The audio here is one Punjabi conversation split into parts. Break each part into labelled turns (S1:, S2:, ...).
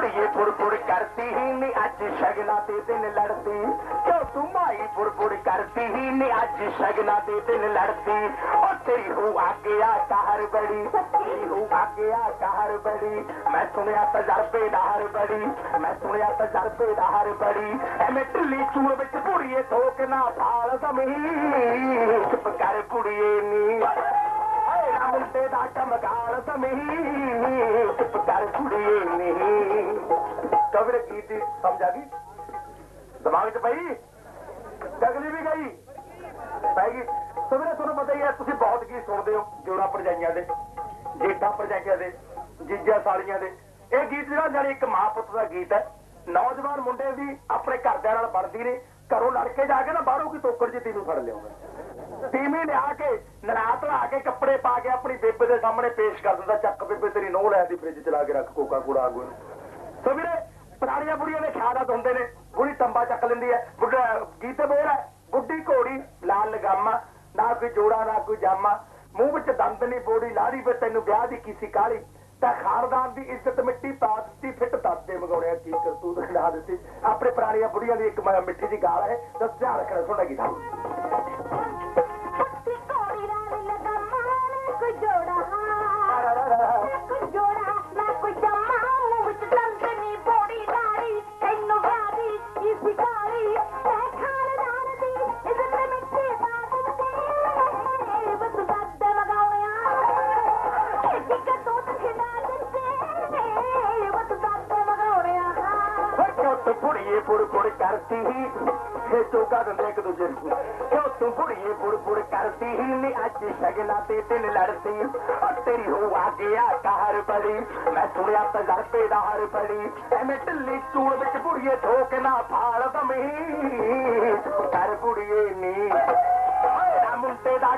S1: ਕੁੜੀਏ ਬੁੜਬੁੜ ਕਰਦੀ ਹੀ ਨੀ ਅੱਜ ਸ਼ਗਨਾ ਦੇ ਦਿਨ ਲੜਦੀ। ਕਿਉਂ ਤੂੰ ਮਾਈ ਬੁੜਬੁੜ ਕਰਦੀ ਹੀ ਨੀ ਅੱਜ ਸ਼ਗਨਾ ਦੇ ਦਿਨ ਲੜਦੀ। ਉਹ ਤੇਰੀ ਹੂ ਆਗਿਆ ਕਹਰ ਬੜੀ ਤੇਰੀ ਹੂ ਆਗਿਆ ਕਹਰ ਬੜੀ। ਮੈਂ ਸੁਣਿਆ ਤਜਰਬੇ ਦਾ ਹਰ ਬੜੀ, ਮੈਂ ਸੁਣਿਆ ਤਜਰਬੇ ਦਾ ਹਰ ਬੜੀ। ਐਵੇਂ ਢਿੱਲੀ ਚੂੜ ਵਿੱਚ ਭੁੜੀਏ ਠੋਕ ਨਾ ਫਾਲ ਸਮਹੀ ਚੁੱਪ ਕਰ ਕੁੜੀਏ ਨੀ। ਹਾਏ ਮੁੰਡੇ ਦਾ ਕਮਕਾਰ ਸਮੀ ਚੁੱਪ ਕਰ ਕੁੜੀਏ ਨੀ ਕਬਰ ਗੀਤ ਦੀ ਸਮਝ ਆ ਗਈ? ਦਿਮਾਗ 'ਚ ਪਈ? ਗਗਲੀ ਵੀ ਗਈ? ਪੈ ਗਈ। ਸਵੇਰੇ ਤੁਹਾਨੂੰ ਪਤਾ ਹੀ ਹੈ, ਤੁਸੀਂ ਬਹੁਤ ਗੀਤ ਸੁਣਦੇ ਹੋ, ਜੋੜਾ ਪਰਜਾਈਆਂ ਦੇ, ਜੇਠਾ ਪਰਜਾਈਆਂ ਦੇ, ਜੀਜਾ ਸਾਲੀਆਂ ਦੇ। ਇਹ ਗੀਤ ਜਿਹੜਾ ਜਾਨੀ ਇੱਕ ਮਾਂ ਪੁੱਤ ਦਾ ਗੀਤ ਹੈ। ਨੌਜਵਾਨ ਮੁੰਡੇ ਵੀ ਆਪਣੇ ਘਰਦਿਆਂ ਨਾਲ ਬਣਦੀ ਨੇ। ਘਰੋਂ ਲੜ ਕੇ ਜਾ ਕੇ ਨਾ ਬਾਹਰੋਂ ਕੀ ਤੋਕੜ ਜੀ ਤੀਨੂੰ ਫੜ ਲਿਆਉਂਦਾ। ਤੀਵੀਂ ਲਿਆ ਕੇ, ਨਰਾਤ ਲਾ ਕੇ ਕੱਪੜੇ ਪਾ ਕੇ ਆਪਣੀ ਬੇਬੇ ਦੇ ਸਾਹਮਣੇ ਪੇਸ਼ ਕਰ ਦਿੰਦਾ, ਚੱਕ ਬੇਬੇ ਤੇਰੀ ਨੋਹ ਲੈ ਦੀ ਫ੍ਰਿਜ ਚਲਾ ਕੇ ਰੱਖ ਕੋਕਾ ਕੋਲਾ ਆਗੂ ਨੂੰ। ਸੋ ਵੀਰੇ, ਪੁਰਾਣੀਆਂ ਬੁੜੀਆਂ ਦੇ ਖਿਆਲਾਤ ਹੁੰਦੇ ਨੇ, ਬੁੜੀ ਤੰਬਾ ਚੱਕ ਲੈਂਦੀ ਹੈ, ਬੁੱਢਾ ਗੀਤ ਬੋਲ ਹੈ? ਬੁੱਢੀ ਘੋੜੀ, ਲਾਲ ਲਗਾਮਾ ਨਾ ਕੋਈ ਜੋੜਾ, ਨਾ ਕੋਈ ਜਾਮਾ, ਮੂੰਹ ਵਿੱਚ ਦੰਦ ਨਹੀਂ, ਬੋੜੀ ਲਾੜੀ ਵੇ ਤੈਨੂੰ ਵਿਆਹ ਦੀ ਕਿਸੇ ਕਾਲੀ ਤਾਂ ਖਾਨਦਾਨ ਦੀ ਇੱਜ਼ਤ ਮਿੱਟੀ ਪਾ ਦਿੱਤੀ, ਫਿੱਟ ਦਾਦੇ ਮਗਾਉਣਿਆ ਕੀ ਕਰਤੂਤ ਖੜਾ ਦਿੱਤੀ। ਆਪਣੇ ਪੁਰਾਣੀਆਂ ਬੁੜੀਆਂ ਦੀ ਇੱਕ ਮਿੱਠੀ ਦੀ ਗਾਲ ਹੈ ਤਾਂ ਧਿਆਨ ਰੱਖਣਾ ਤੁਹਾਡਾ ਗੀਤ ਤੂੰ ਬੁੜੀਏ ਬੁੜ ਬੁੜ ਕਰਦੀ ਹੀ ਇਹ ਚੋਕਾ ਦਿੰਦੇ ਇੱਕ ਦੂਜੇ ਨੂੰ? ਕਿਉਂ ਤੂੰ ਬੁੜੀਏ ਬੁੜ ਬੁੜ ਕਰਦੀ ਹੀ ਨੀ ਅੱਜ ਸ਼ਗਨਾ ਤੇ ਦਿਨ ਲੜਦੀ। ਉਹ ਤੇਰੀ ਹੋ ਆ ਗਿਆ ਕਹਿਰ ਬੜੀ ਮੈਂ ਸੁਣਿਆ ਤਜਰਬੇ ਦਾ ਹਰ ਬੜੀ ਐਵੇਂ ਢਿੱਲੀ ਚੂੜ ਵਿੱਚ ਬੁੜੀਏ ਠੋਕ ਨਾ ਫਾਲ ਦਮੀ।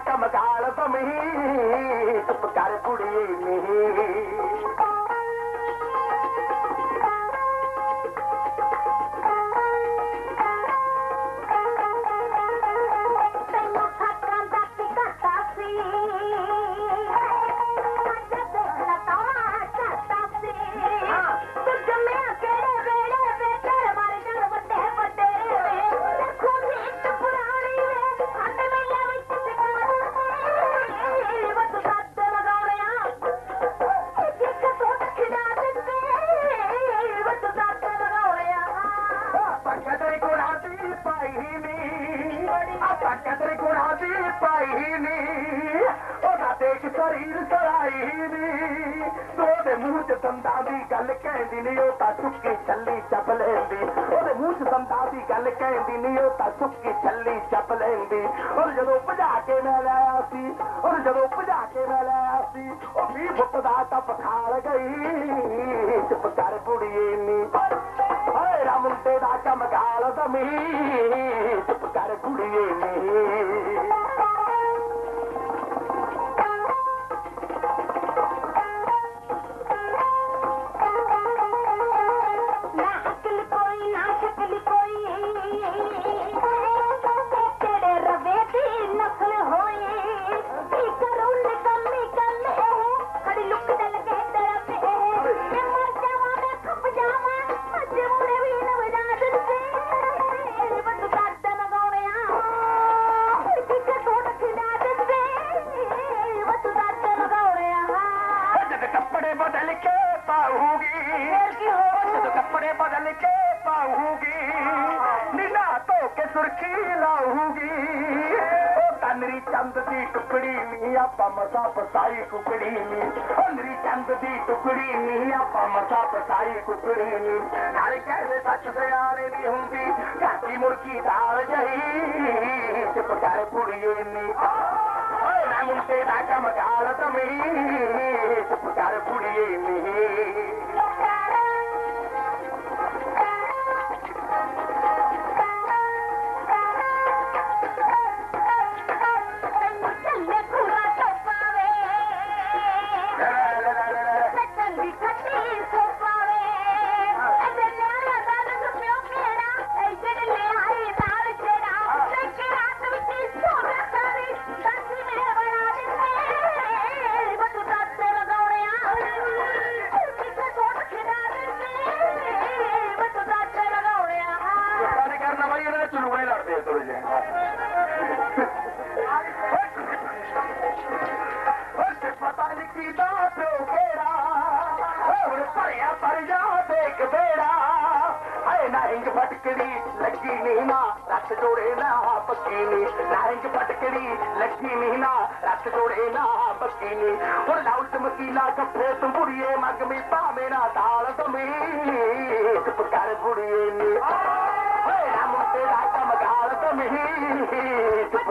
S1: ٽ ميريڪار ڪجهه ميهي ਸਰੀਰ ਸਰਾਈ ਨੀ ਉਹਦੇ ਮੂੰਹ ਚ ਦੰਦਾਂ ਦੀ ਗੱਲ ਕਹਿੰਦੀ ਨੀ, ਉਹ ਤਾਂ ਸੁੱਕੀ ਛੱਲੀ ਚੱਪ ਲੈਂਦੀ। ਉਹਦੇ ਮੂੰਹ ਚ ਦੰਦਾਂ ਦੀ ਗੱਲ ਕਹਿੰਦੀ ਨੀ, ਉਹ ਤਾਂ ਸੁੱਕੀ ਛੱਲੀ ਚੱਪ ਲੈਂਦੀ। ਉਹ ਜਦੋਂ ਭਜਾ ਕੇ ਮੈਂ ਲਾਇਆ ਸੀ ਉਹ ਜਦੋਂ ਭਜਾ ਕੇ ਮੈਂ ਲਾਇਆ ਸੀ, ਉਹ 20 ਫੁੱਟ ਦਾ ਤਾਂ ਪਖਾਲ ਗਈ। ਚੁੱਪ ਕਰ ਬੁੜੀਏ ਨੀ ਓਏ ਰਾ ਮੁੰਡੇ ਦਾ ਕਮਗਾਲ ਦਮੀ ਚੁੱਪ ਕਰ ਕੁੜੀਏ ਨੀ ਪਾਉਗੀ ਨੀਲਾ ਧੋ ਕੇ ਸੁਰਖੀ ਲਾਉਗੀ ਉਹ ਤਨਰੀ ਚੰਦ ਦੀ ਟੁਕੜੀ ਨੀ, ਆਪਾਂ ਮਸਾ ਪਸਾਈ ਕੁਕੜੀ ਨੀ। ਉਹ ਚੰਦ ਦੀ ਟੁਕੜੀ ਨੀ, ਆਪਾਂ ਮਸਾ ਪਸਾਈ ਕੁਕੜੀ ਨੀ। ਨਾਲੇ ਕਹਿੰਦੇ ਸੱਚ ਸਿਆਣੇ ਦੀ ਹੁੰਦੀ ਘਾਟੀ ਮੁਰਕੀ ਦਾਲ ਜਹੀ। ਚੁੱਪ ਕੁੜੀਏ ਨੀ। ਓਏ ਨਾ ਮੁੰਡੇ ਦਾ ਕਮਕਾਲ ਤਮੀ ਚੁੱਪ ਕਰ ਕੁੜੀਏ ਨੀ।
S2: ਚੱਲੇ
S1: ਕੀਤਾ ਪਿਓ ਕਿਹੜਾ ਹੋਰ ਭਰਿਆ ਪਰ ਜਾ ਦੇਖ ਬੇੜਾ। ਹਾਏ ਨਾ ਹਿੰਗ ਫਟਕੜੀ ਲੱਗੀ ਨੀ ਨਾ ਰੱਤ ਜੋੜੇ ਨਾ ਬੱਕੀ ਨੀ ਨਾ ਹਿੰਗ ਫਟਕੜੀ ਲੱਗੀ ਨੀ ਨਾ ਰੱਤ ਜੋੜੇ ਨਾ ਬੱਕੀ ਨੀ ਹੁਣ ਲਾਉ ਚਮਕੀਲਾ ਕੱਫੇ ਤੂੰ ਬੁੜੀਏ ਮਗਮੀ ਭਾਵੇਂ ਨਾ ਤਾਲ ਤਮੀ ਚੁੱਪ ਕਰ ਬੁੜੀਏ ਨੀ। ਹੋਏ ਨਾ ਮੁੰਡੇ ਦਾ ਕਮਗਾਲ ਤਮੀ ਚੁੱਪ